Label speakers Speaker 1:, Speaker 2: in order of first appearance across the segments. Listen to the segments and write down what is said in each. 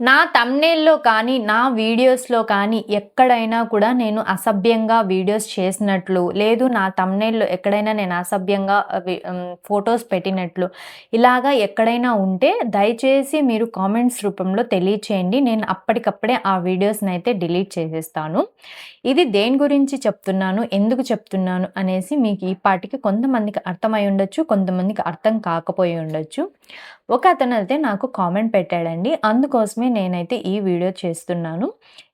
Speaker 1: నా తమ్నేల్లో కానీ నా వీడియోస్లో కానీ ఎక్కడైనా కూడా నేను అసభ్యంగా వీడియోస్ చేసినట్లు లేదు నా తమ్నేల్లో ఎక్కడైనా నేను అసభ్యంగా ఫొటోస్ పెట్టినట్లు ఇలాగా ఎక్కడైనా ఉంటే దయచేసి మీరు కామెంట్స్ రూపంలో తెలియచేయండి. నేను అప్పటికప్పుడే ఆ వీడియోస్ని అయితే డిలీట్ చేసేస్తాను. ఇది దేని గురించి చెప్తున్నాను ఎందుకు చెప్తున్నాను అనేసి మీకు ఈ పాటికి కొంతమందికి అర్థమై ఉండొచ్చు కొంతమందికి అర్థం కాకపోయి ఉండొచ్చు. ఒక అతను అయితే నాకు కామెంట్ పెట్టాడండి. అందుకోసమే నేనైతే ఈ వీడియో చేస్తున్నాను.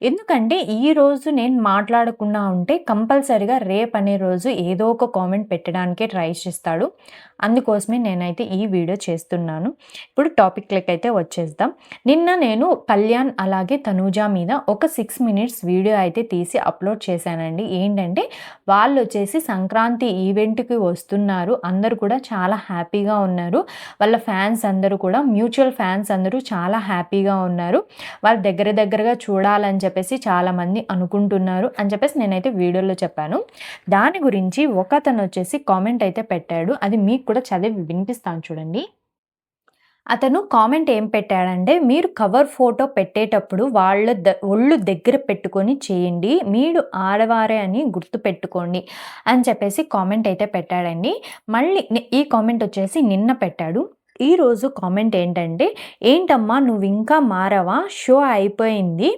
Speaker 1: ఎందుకంటే ఈ రోజు నేను మాట్లాడకుండా ఉంటే కంపల్సరిగా రేపు అనే రోజు ఏదో ఒక కామెంట్ పెట్టడానికే ట్రై చేస్తాడు. అందుకోసమే నేనైతే ఈ వీడియో చేస్తున్నాను. ఇప్పుడు టాపిక్లకి అయితే వచ్చేద్దాం. నిన్న నేను కళ్యాణ్ అలాగే తనూజా మీద ఒక సిక్స్ మినిట్స్ వీడియో అయితే తీసి అప్లోడ్ చేశానండి. ఏంటంటే వాళ్ళు వచ్చేసి సంక్రాంతి ఈవెంట్కి వస్తున్నారు. అందరు కూడా చాలా హ్యాపీగా ఉన్నారు. వాళ్ళ ఫ్యాన్స్ అందరూ అందరూ కూడా మ్యూచువల్ ఫ్యాన్స్ అందరూ చాలా హ్యాపీగా ఉన్నారు. వాళ్ళు దగ్గర దగ్గరగా చూడాలని చెప్పేసి చాలామంది అనుకుంటున్నారు అని చెప్పేసి నేనైతే వీడియోలో చెప్పాను. దాని గురించి ఒక అతను వచ్చేసి కామెంట్ అయితే పెట్టాడు. అది మీకు కూడా చదివి వినిపిస్తాను చూడండి. అతను కామెంట్ ఏం పెట్టాడంటే మీరు కవర్ ఫోటో పెట్టేటప్పుడు వాళ్ళ ద ఒళ్ళు దగ్గర పెట్టుకొని చేయండి మీరు ఆడవారే అని గుర్తు పెట్టుకోండి అని చెప్పేసి కామెంట్ అయితే పెట్టాడండి. మళ్ళీ ఈ కామెంట్ వచ్చేసి నిన్న పెట్టాడు. ఈరోజు కామెంట్ ఏంటంటే ఏంటమ్మా నువ్వు ఇంకా మారవా? షో అయిపోయింది.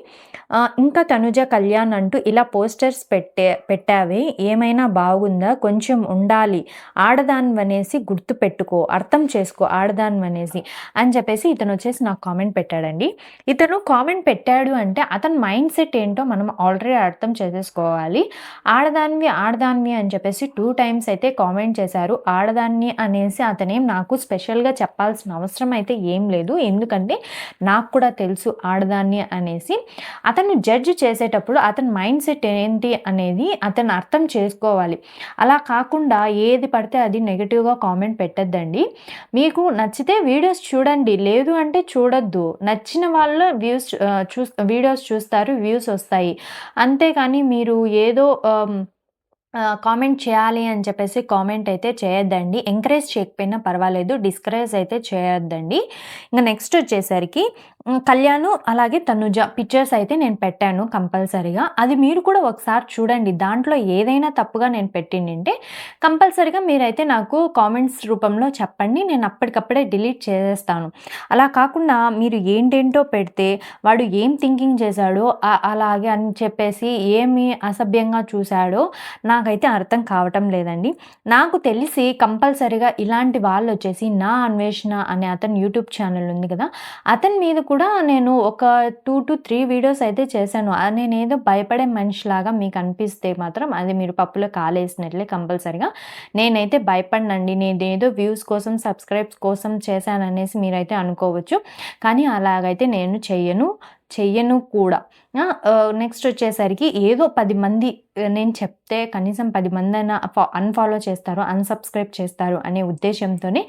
Speaker 1: ఇంకా తనుజ కళ్యాణ్ అంటూ ఇలా పోస్టర్స్ పెట్టే పెట్టావే. ఏమైనా బాగుందా? కొంచెం ఉండాలి. ఆడదానివనేసి గుర్తు పెట్టుకో. అర్థం చేసుకో ఆడదానివనేసి. అని చెప్పేసి ఇతను వచ్చేసి నాకు కామెంట్ పెట్టాడండి. ఇతను కామెంట్ పెట్టాడు అంటే అతని మైండ్ సెట్ ఏంటో మనం ఆల్రెడీ అర్థం చేసేసుకోవాలి. ఆడదాన్వి ఆడదాన్వి అని చెప్పేసి టూ టైమ్స్ అయితే కామెంట్ చేశారు. ఆడదాన్ని అనేసి అతనేం నాకు స్పెషల్గా చెప్ప చెప్పాల్సిన అవసరం అయితే ఏం లేదు. ఎందుకంటే నాకు కూడా తెలుసు ఆడదాన్ని అనేసి. అతను జడ్జ్ చేసేటప్పుడు అతని మైండ్ సెట్ ఏంటి అనేది అతను అర్థం చేసుకోవాలి. అలా కాకుండా ఏది పడితే అది నెగిటివ్గా కామెంట్ పెట్టద్దండి. మీకు నచ్చితే వీడియోస్ చూడండి. లేదు అంటే చూడొద్దు. నచ్చిన వాళ్ళు వ్యూస్ చూ వీడియోస్ చూస్తారు వ్యూస్ వస్తాయి. అంతేకాని మీరు ఏదో కామెంట్ చేయాలి అని చెప్పేసి కామెంట్ అయితే చేయొద్దండి. ఎంకరేజ్ చేయకపోయినా పర్వాలేదు డిస్కరేజ్ అయితే చేయొద్దండి. ఇంకా నెక్స్ట్ వచ్చేసరికి కళ్యాణ్ అలాగే తనుజ పిక్చర్స్ అయితే నేను పెట్టాను కంపల్సరీగా. అది మీరు కూడా ఒకసారి చూడండి. దాంట్లో ఏదైనా తప్పుగా నేను పెట్టిండింటే కంపల్సరీగా మీరైతే నాకు కామెంట్స్ రూపంలో చెప్పండి. నేను అప్పటికప్పుడే డిలీట్ చేసేస్తాను. అలా కాకుండా మీరు ఏంటేంటో పెడితే వాడు ఏం థింకింగ్ చేశాడో అలాగే అని చెప్పేసి ఏమి అసభ్యంగా చూశాడో నా నాకైతే అర్థం కావటం లేదండి. నాకు తెలిసి కంపల్సరీగా ఇలాంటి వాళ్ళు వచ్చేసి నా అన్వేషణ అనే అతను యూట్యూబ్ ఛానల్ ఉంది కదా అతని మీద కూడా నేను ఒక టూ టు త్రీ వీడియోస్ అయితే చేశాను. నేను ఏదో భయపడే మనిషిలాగా మీకు అనిపిస్తే మాత్రం అది మీరు పప్పులో కాలేసినట్లే కంపల్సరిగా. నేనైతే భయపడినండి. నేను ఏదో వ్యూస్ కోసం సబ్స్క్రైబ్స్ కోసం చేశాననేసి మీరైతే అనుకోవచ్చు. కానీ అలాగైతే నేను చెయ్యను. చెయ్యను కూడా. నెక్స్ట్ వచ్చేసరికి ఏదో పది మంది నేను చెప్తే కనీసం పది మంది అయినా అన్ఫాలో చేస్తారు అన్సబ్స్క్రైబ్ చేస్తారు అనే ఉద్దేశంతోనే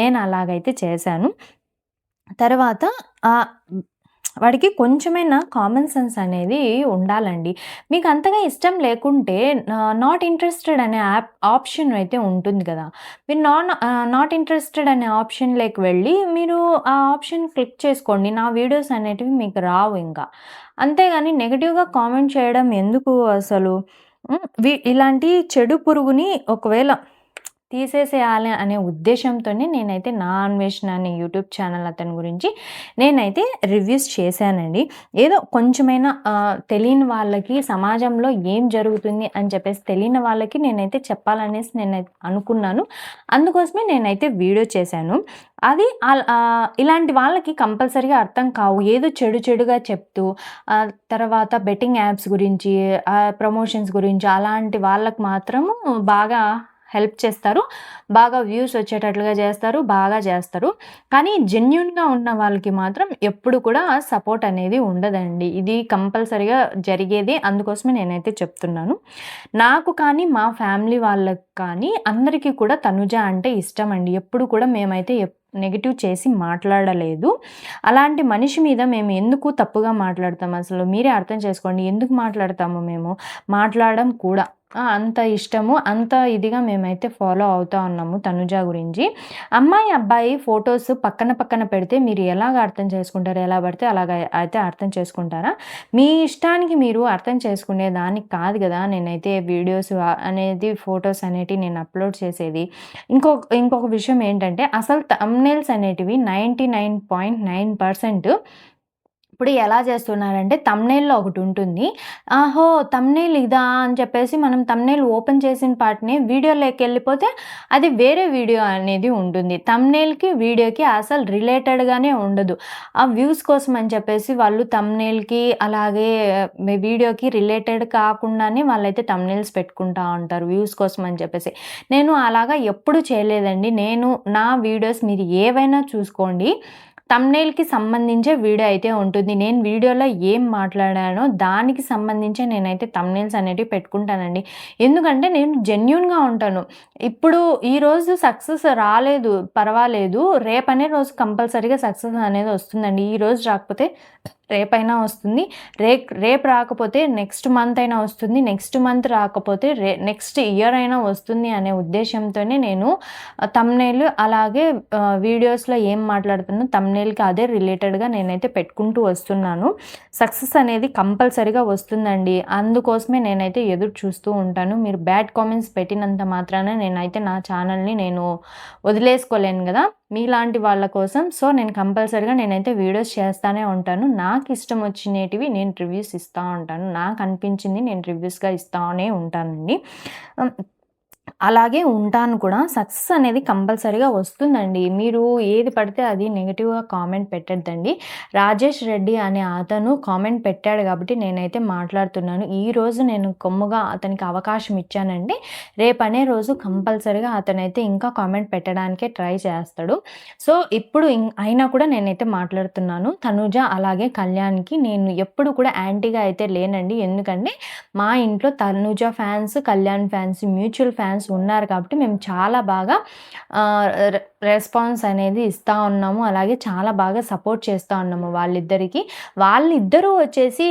Speaker 1: నేను అలాగైతే చేశాను. తర్వాత వాడికి కొంచెమైనా కామన్ సెన్స్ అనేది ఉండాలండి. మీకు అంతగా ఇష్టం లేకుంటే నాట్ ఇంట్రెస్టెడ్ అనే యాప్ ఆప్షన్ అయితే ఉంటుంది కదా. మీరు నాన్ నాట్ ఇంట్రెస్టెడ్ అనే ఆప్షన్లోకి వెళ్ళి మీరు ఆ ఆప్షన్ క్లిక్ చేసుకోండి. నా వీడియోస్ అనేటివి మీకు రావు ఇంకా. అంతేగాని నెగిటివ్గా కామెంట్ చేయడం ఎందుకు అసలు? ఇలాంటి చెడు పురుగుని ఒకవేళ తీసేసేయాలి అనే ఉద్దేశంతోనే నేనైతే నా అన్వేషణ అనే యూట్యూబ్ ఛానల్ అతని గురించి నేనైతే రివ్యూస్ చేశానండి. ఏదో కొంచెమైనా తెలియని వాళ్ళకి సమాజంలో ఏం జరుగుతుంది అని చెప్పేసి తెలియని వాళ్ళకి నేనైతే చెప్పాలనేసి నేను అనుకున్నాను. అందుకోసమే నేనైతే వీడియో చేశాను. అది ఇలాంటి వాళ్ళకి కంపల్సరీగా అర్థం కావు. ఏదో చెడు చెడుగా చెప్తూ తర్వాత బెట్టింగ్ యాప్స్ గురించి ప్రమోషన్స్ గురించి అలాంటి వాళ్ళకి మాత్రము బాగా హెల్ప్ చేస్తారు. బాగా వ్యూస్ వచ్చేటట్లుగా చేస్తారు. బాగా చేస్తారు. కానీ జెన్యున్గా ఉన్న వాళ్ళకి మాత్రం ఎప్పుడు కూడా సపోర్ట్ అనేది ఉండదండి. ఇది కంపల్సరిగా జరిగేది అందుకోసమే నేనైతే చెప్తున్నాను. నాకు కానీ మా ఫ్యామిలీ వాళ్ళకి కానీ అందరికీ కూడా తనుజ అంటే ఇష్టం అండి ఎప్పుడు కూడా మేమైతే నెగిటివ్ చేసి మాట్లాడలేదు. అలాంటి మనిషి మీద మేము ఎందుకు తప్పుగా మాట్లాడతాం? అసలు మీరే అర్థం చేసుకోండి. ఎందుకు మాట్లాడతాము మేము? మాట్లాడడం కూడా. అంత ఇష్టము. అంత ఇదిగా మేమైతే ఫాలో అవుతా ఉన్నాము తనుజ గురించి. అమ్మాయి, అబ్బాయి ఫొటోస్ పక్కన పక్కన పెడితే మీరు ఎలాగ అర్థం చేసుకుంటారు? ఎలా పడితే అలాగ అయితే అర్థం చేసుకుంటారా? మీ ఇష్టానికి మీరు అర్థం చేసుకునే దానికి కాదు కదా నేనైతే వీడియోస్ అనేది ఫొటోస్ అనేటివి నేను అప్‌లోడ్ చేసేది. ఇంకొక ఇంకొక విషయం ఏంటంటే అసలు తమ్నేల్స్ అనేటివి 99.9% ఇప్పుడు ఎలా చేస్తున్నారంటే ఒకటి ఉంటుంది ఆహో! తమ్నేల్ ఇదా అని చెప్పేసి మనం తమ్నేల్ ఓపెన్ చేసిన పట్నే వీడియోలోకి వెళ్ళిపోతే అది వేరే వీడియో అనేది ఉంటుంది. తమ్నేల్కి వీడియోకి అసలు రిలేటెడ్‌గానే ఉండదు. ఆ వ్యూస్ కోసం అని చెప్పేసి వాళ్ళు తమ్నేల్కి అలాగే వీడియోకి రిలేటెడ్ కాకుండానే వాళ్ళైతే తమ్నేల్స్ పెట్టుకుంటా ఉంటారు వ్యూస్ కోసం అని చెప్పేసి. నేను అలాగా ఎప్పుడు చేయలేదండి. నేను నా వీడియోస్ మీరు ఏవైనా చూసుకోండి. థంబ్‌నెయిల్‌కి సంబంధించే వీడియో అయితే ఉంటుంది. నేను వీడియోలో ఏం మాట్లాడానో దానికి సంబంధించే నేనైతే థంబ్‌నెయిల్స్ అనేటివి పెట్టుకుంటానండి. ఎందుకంటే నేను జెన్యున్గా ఉంటాను. ఇప్పుడు ఈరోజు సక్సెస్ రాలేదు పర్వాలేదు. రేపనే రోజు కంపల్సరీగా సక్సెస్ అనేది వస్తుందండి. ఈరోజు రాకపోతే రేపైనా వస్తుంది. రే రేపు రాకపోతే నెక్స్ట్ మంత్ అయినా వస్తుంది. నెక్స్ట్ మంత్ రాకపోతే రే నెక్స్ట్ ఇయర్ అయినా వస్తుంది అనే ఉద్దేశంతోనే నేను థంబ్‌నెయిల్ అలాగే వీడియోస్‌లో ఏం మాట్లాడుతున్నా తమ్నేల్కి అదే రిలేటెడ్‌గా నేనైతే పెట్టుకుంటూ వస్తున్నాను. సక్సెస్ అనేది కంపల్సరీగా వస్తుందండి. అందుకోసమే నేనైతే ఎదురు చూస్తూ ఉంటాను. మీరు బ్యాడ్ కామెంట్స్ పెట్టినంత మాత్రాన నేనైతే నా ఛానల్‌ని నేను వదిలేసుకోలేను కదా మీలాంటి వాళ్ళ కోసం. సో, నేను కంపల్సరిగా నేనైతే వీడియోస్ చేస్తూనే ఉంటాను. నాకు ఇష్టం వచ్చినటివి నేను రివ్యూస్ ఇస్తా ఉంటాను. నాకు అనిపించింది నేను రివ్యూస్‌గా ఇస్తూనే ఉంటానండి. అలాగే ఉంటాను కూడా. సక్సెస్ అనేది కంపల్సరీగా వస్తుందండి. మీరు ఏది పడితే అది నెగిటివ్గా కామెంట్ పెట్టద్దండి రాజేష్ రెడ్డి అనే అతను కామెంట్ పెట్టాడు కాబట్టి నేనైతే మాట్లాడుతున్నాను. ఈరోజు నేను కొమ్ముగా అతనికి అవకాశం ఇచ్చానండి. రేపనే రోజు కంపల్సరీగా అతనైతే ఇంకా కామెంట్ పెట్టడానికే ట్రై చేస్తాడు. సో, ఇప్పుడు అయినా కూడా నేనైతే మాట్లాడుతున్నాను. తనుజ అలాగే కళ్యాణ్‌కి నేను ఎప్పుడు కూడా యాంటీగా అయితే లేనండి. ఎందుకంటే మా ఇంట్లో Tanuja fans, Kalyan fans, mutual fans ఉన్నారు కాబట్టి మేము చాలా బాగా రె రెస్పాన్స్ అనేది ఇస్తూ ఉన్నాము. అలాగే చాలా బాగా సపోర్ట్ చేస్తూ ఉన్నాము వాళ్ళిద్దరికీ. వాళ్ళిద్దరూ వచ్చేసి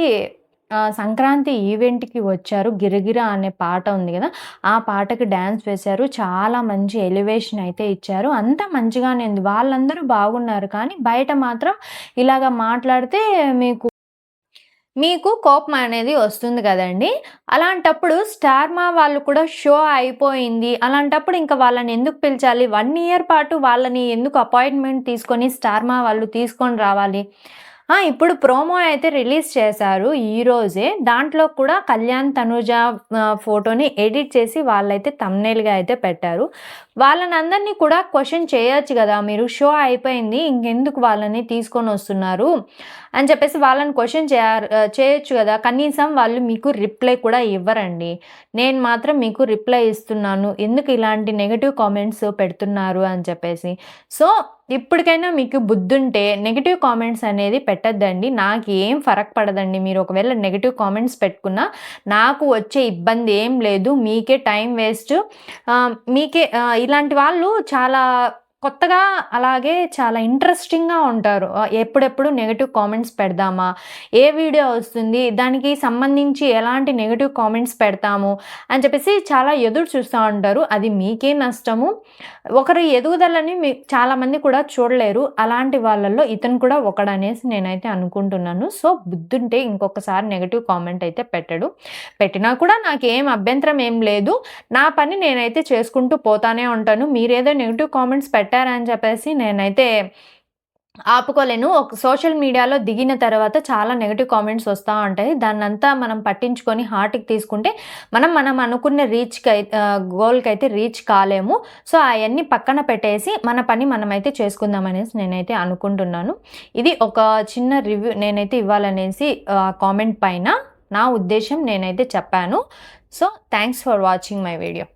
Speaker 1: సంక్రాంతి ఈవెంట్‌కి వచ్చారు. గిరిగిర అనే పాట ఉంది కదా ఆ పాటకి డ్యాన్స్ వేశారు. చాలా మంచి ఎలివేషన్ అయితే ఇచ్చారు. అంతా మంచిగానే ఉంది. వాళ్ళందరూ బాగున్నారు. కానీ బయట మాత్రం ఇలాగ మాట్లాడితే మీకు మీకు కోపం అనేది వస్తుంది కదండీ! అలాంటప్పుడు స్టార్మా వాళ్ళు కూడా షో అయిపోయింది. అలాంటప్పుడు ఇంకా వాళ్ళని ఎందుకు పిలిచాలి? వన్ ఇయర్ పాటు వాళ్ళని ఎందుకు అపాయింట్‌మెంట్ తీసుకొని స్టార్మా వాళ్ళు తీసుకొని రావాలి? ఇప్పుడు ప్రోమో అయితే రిలీజ్ చేశారు ఈరోజే. దాంట్లో కూడా కళ్యాణ్, తనుజ ఫోటోని ఎడిట్ చేసి వాళ్ళైతే తమ్నేల్గా అయితే పెట్టారు. వాళ్ళని అందరినీ కూడా క్వశ్చన్ చేయొచ్చు కదా మీరు షో అయిపోయింది. ఇంకెందుకు వాళ్ళని తీసుకొని వస్తున్నారు అని చెప్పేసి వాళ్ళని క్వశ్చన్ చేయ చేయొచ్చు కదా కనీసం వాళ్ళు మీకు రిప్లై కూడా ఇవ్వరండి. నేను మాత్రం మీకు రిప్లై ఇస్తున్నాను. ఎందుకు ఇలాంటి నెగటివ్ కామెంట్స్ పెడుతున్నారు అని చెప్పేసి. సో, ఇప్పటికైనా మీకు బుద్ధుంటే నెగిటివ్ కామెంట్స్ అనేది పెట్టొద్దండి. ఏం ఫరక్ పడదండి. మీరు ఒకవేళ నెగిటివ్ కామెంట్స్ పెట్టుకున్నా నాకు వచ్చే ఇబ్బంది ఏం లేదు. మీకే టైం వేస్ట్. మీకే ఇలాంటి వాళ్ళు చాలా కొత్తగా అలాగే చాలా ఇంట్రెస్టింగ్‌గా ఉంటారు. ఎప్పుడెప్పుడు నెగిటివ్ కామెంట్స్ పెడదామా? ఏ వీడియో వస్తుంది? దానికి సంబంధించి ఎలాంటి నెగిటివ్ కామెంట్స్ పెడతాము? అని చెప్పేసి చాలా ఎదురు చూస్తా ఉంటారు. అది మీకే నష్టము. ఒకరి ఎదుగుదలని మీ చాలామంది కూడా చూడలేరు. అలాంటి వాళ్ళల్లో ఇతను కూడా ఒకడనేసి నేనైతే అనుకుంటున్నాను. సో, బుద్ధుంటే ఇంకొకసారి నెగిటివ్ కామెంట్ అయితే పెట్టడు. పెట్టినా కూడా నాకేం అభ్యంతరం ఏం లేదు. నా పని నేనైతే చేసుకుంటూ పోతానే ఉంటాను. మీరేదో నెగిటివ్ కామెంట్స్ పెట్ట పెట్టారని చెప్పేసి నేనైతే ఆపుకోలేను. ఒక సోషల్ మీడియాలో దిగిన తర్వాత చాలా నెగిటివ్ కామెంట్స్ వస్తూ ఉంటాయి. దాన్నంతా మనం పట్టించుకొని హార్ట్‌కి తీసుకుంటే మనం మనం అనుకున్న రీచ్కి గోల్కి గోల్‌కైతే రీచ్ కాలేము. సో, అవన్నీ పక్కన పెట్టేసి మన పని మనమైతే చేసుకుందాం అనేసి నేనైతే అనుకుంటున్నాను. ఇది ఒక చిన్న రివ్యూ నేనైతే ఇవ్వాలనేసి కామెంట్ పైన నా ఉద్దేశం నేనైతే చెప్పాను. So, thanks for watching my video.